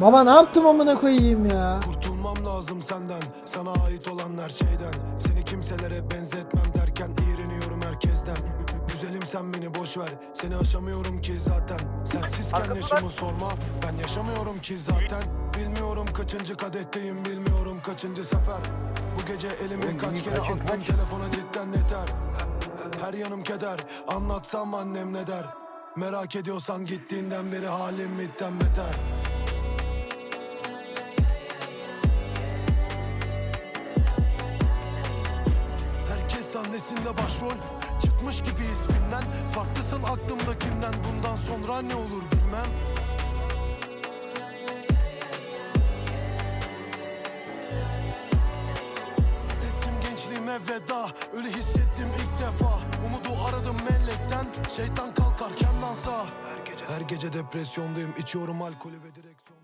Baba ne yaptım amına koyayım ya? Kurtulmam lazım senden Sana ait olan her şeyden. Seni kimselere benzetmem derken iğreniyorum herkesten. Güzelim sen beni boş ver Seni aşamıyorum ki zaten. Sensizken yaşımı sorma Ben yaşamıyorum ki zaten. Bilmiyorum kaçıncı kadetteyim Bilmiyorum kaçıncı sefer. Bu gece elimi kaç kere attım Telefona cidden yeter. Her yanım keder Anlatsam annem ne der? Merak ediyorsan gittiğinden beri halim mitten beter sahnesinde başrol. Çıkmış gibiyiz filmden Farklısın aklımdakinden. Bundan sonra ne olur bilmem. Ettim gençliğime veda. Öyle hissettim ilk defa. Umudu aradım mellekten. Şeytan kalkarken dansa. Her gece depresyondayım. İçiyorum alkolü ve direksiyon